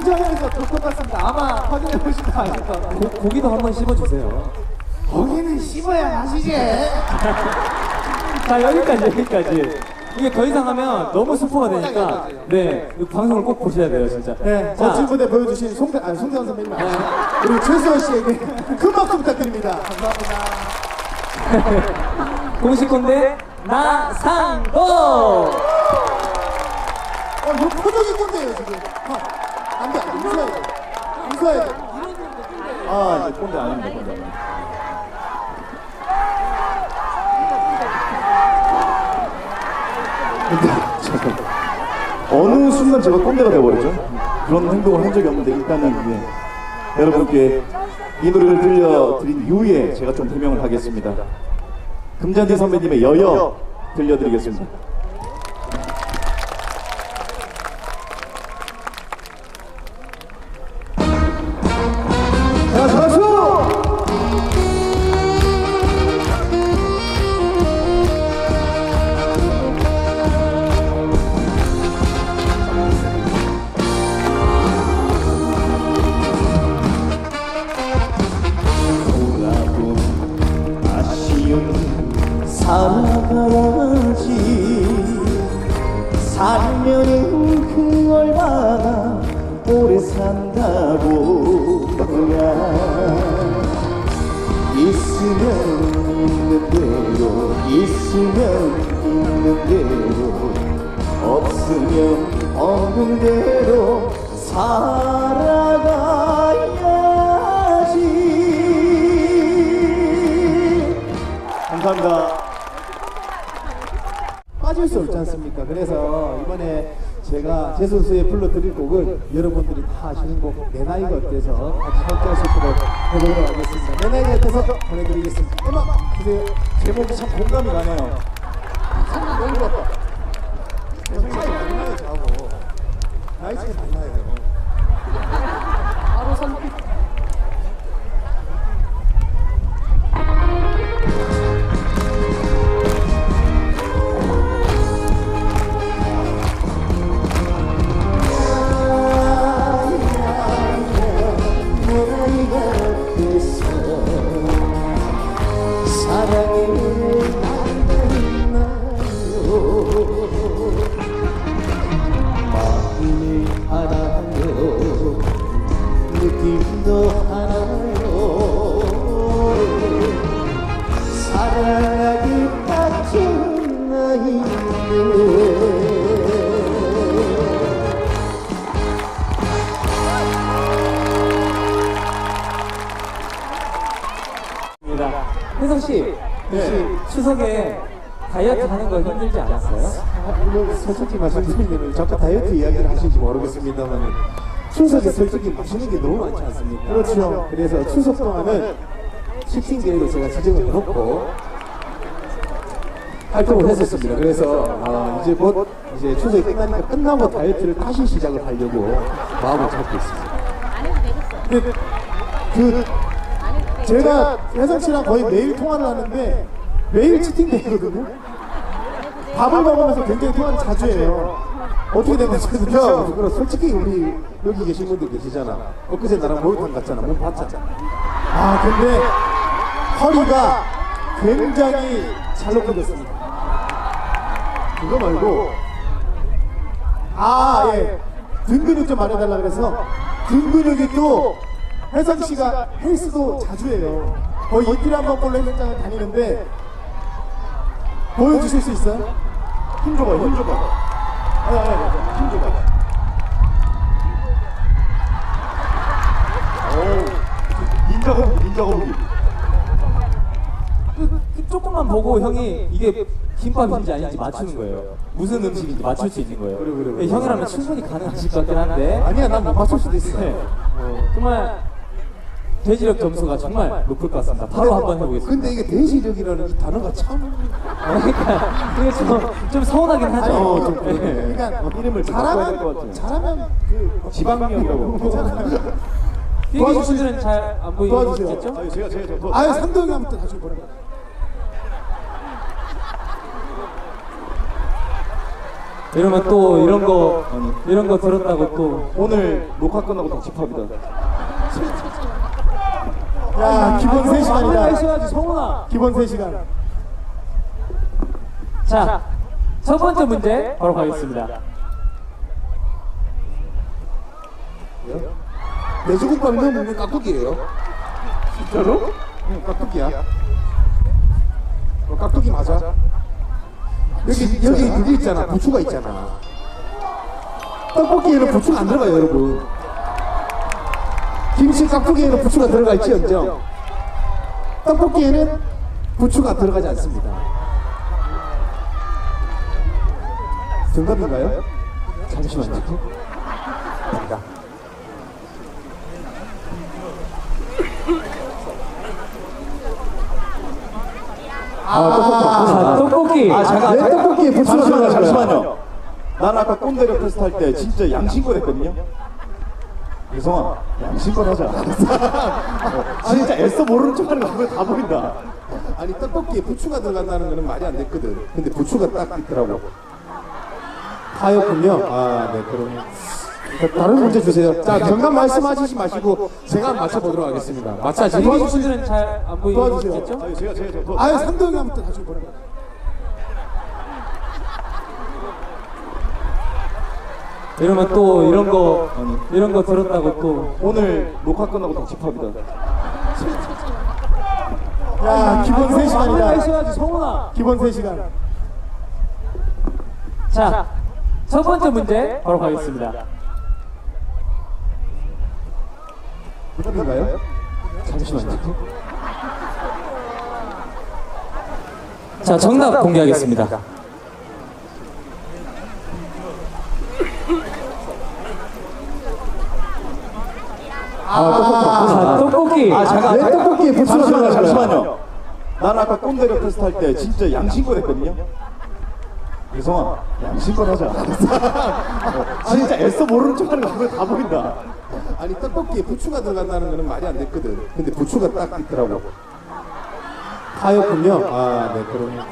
좋것 같습니다. 아마 확인해 보시면 아실 것 같아요. 고, 고기도 한번 씹어주세요. 거기는 씹어야 맛이지. 자 여기까지 여기까지. 이게 더 이상 하면 너무 스포가 되니까 네, 이 방송을 꼭 보셔야 돼요 진짜. 네, 자, 멋진 무대 보여주신 송대, 아니, 송대현 선배님 아니시죠? 그리고 최수원 씨에게 큰 박수 부탁드립니다. 감사합니다. 공식 꼰대 나상도. 어, 이거 표정이 꼰대예요, 지금. 어, 안 돼, 안 돼. 웃어야 돼. 웃어야 돼. 아, 이제 꼰대 아닙니다, 꼰대. 근데 어느 순간 제가 꼰대가 되어버렸죠? 그런 행동을 한 적이 없는데 일단은 예, 여러분께 이 노래를 들려드린 이후에 제가 좀 해명을 하겠습니다. 금잔디 선배님의 여여 들려드리겠습니다. 살아가야지 살면은 그 얼마나 오래 산다고 그야 있으면 있는 대로 있으면 있는 대로 없으면 없는 대로 살아가야지 감사합니다. 빠질 수 없지 않습니까? 그래서 이번에 제가 제 선수에 불러드릴 곡은 여러분들이 다 아시는 곡 내 나이가 어때서 같이 함께 하실 분을 해보도록 하겠습니다. 내 나이가 어때서 보내드리겠습니다. 음악 주세요. 제목이 참 공감이 가네요. 혜성 씨, 혹시 추석에 다이어트 하는 거 힘들지 않았어요? 아, 이거 솔직히 말씀드리면 자꾸 다이어트 이야기를 하실지 모르겠습니다만 추석에 솔직히 맛있는 게 너무 많지 않습니까? 그렇죠. 그래서 추석 동안은 치킨 계획을 제가 지정을 해놓고 활동을 했었습니다. 그래서 아, 이제 곧 이제 추석이 끝나니까 끝나고 다이어트를 다시 시작을 하려고 마음을 잡고 있습니다. 근데 그 제가 혜성 씨랑 거의 매일 통화를 하는데 매일 치팅데이거든요. 밥을 먹으면서 굉장히 통화를 자주 해요. 어떻게 된 거죠? 그렇죠. 그럼 솔직히 우리 여기 계신 분들 계시잖아. 엊그제 나랑 목욕탕 갔잖아. 몸 봤잖아. 아 근데 허리가 굉장히 잘 높아졌습니다. 그거 말고 아 예. 등 근육 좀 말해달라 그래서 등 근육이 또 혜성 씨가 헬스도 자주 해요. 거의 이틀에 한 번꼴로 헬스장을 다니는데 보여주실 수 있어요? 힘 줘봐요, 힘 줘봐요. 아니, 아니, 아니, 힘 줘봐요. 오 닌자 거북이 닌자 거북이 그, 그 조금만 보고 형이 이게 김밥인지 아닌지 맞추는 거예요. 무슨 음식인지 맞출 수 있는 거예요. 그래, 그래, 그래. 예, 형이라면 충분히 가능하실 것 같긴 한데. 아니야, 난 못 맞출 수도 있어. 네. 정말 돼지력 점수가 정말 높을 것 같습니다. 바로 한번 해보겠습니다. 근데 이게 대시력이라는 이 단어가 참. 그러니까 좀, 좀 서운하긴 하죠. 어, 좀 네. 그러니까 이름을 좀 바꿔야 될것 잘하면 같아요. 잘하면 그 지방령이라고 비행기 분들은 잘 안 도와주세요. 보이겠죠? 아유 제가 제가 저 아유 삼동이 한번 다시 보내. 이러면 또 이런 거 이런 거 들었다고 또 오늘 녹화 끝나고 다 집합이다. 야, 기본 3시간이다. 시간이 성훈아. 기본 3시간. 자, 첫 번째 문제 바로 가겠습니다. 돼지국밥 넣어 먹는 깍두기예요. 진짜로? 응, 깍두기야. 어, 깍두기 맞아. 여기 여기 그거 있잖아. 부추가 있잖아. 떡볶이에는 부추가 안 들어가요, 여러분. 김치 깍두기에는 부추가 들어갈지언정 떡볶이에는 부추가 들어가지 않습니다. 정답인가요? 잠시만요. 자. 아, 자, 떡볶이. 아 잠깐 왜 떡볶이에 부추가 잠시만요 들어가는 거야? 잠시만요. 난 아까 꼰대력 테스트 할 때 진짜 양심껏 했거든요. 유성아 양심껏 하자. 어, 진짜 애써 모르는 척 하는 거 보면 다 보인다. 아니 떡볶이에 부추가 들어간다는 거는 말이 안 됐거든. 근데 부추가 딱 있더라고. 하였군요. 아, 네, 그럼 다른 문제 주세요. 자, 정답 말씀하시지 마시고 제가 한번 맞춰보도록 하겠습니다. 맞춰지. 도와주시는 잘 안. 보이겠죠? 아유 제가 제가 아유, 상동이 한번 또 다시 보내. 이러면 또 이런 거 이런 거 들었다고 또 오늘 녹화 끝나고 다 집합이다. 야, 기본 3시간이다. 시간이 성훈아. 기본 3시간. 자, 첫 번째 문제 바로 가겠습니다. 정답인가요? 잠시만요. 자, 정답 공개하겠습니다. 자, 떡볶이. 아 잠깐 왜 잠깐. 떡볶이에 부추가 잠시만요 들어가는 거야? 잠시만요. 난 아까 꼰대력 테스트 할 때 진짜 양심껏 했거든요. 유성아 양심껏 하자. 어, 진짜 애써 모르는 척하는 거 보면 다 보인다. 아니 떡볶이에 부추가 들어간다는 거는 말이 안 됐거든. 근데 부추가 딱 있더라고. 하였군요. 아, 네, 그럼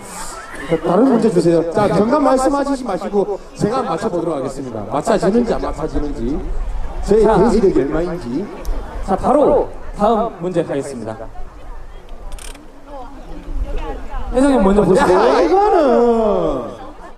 다른 문제 주세요. 자, 정답 말씀하시지 마시고 제가 맞춰보도록 하겠습니다. 맞춰지는지 안 맞춰지는지 제 자. 돼지력이 얼마인지. 자, 바로 다음 문제 가겠습니다. 혜성이 먼저 보시고. 야, 이거는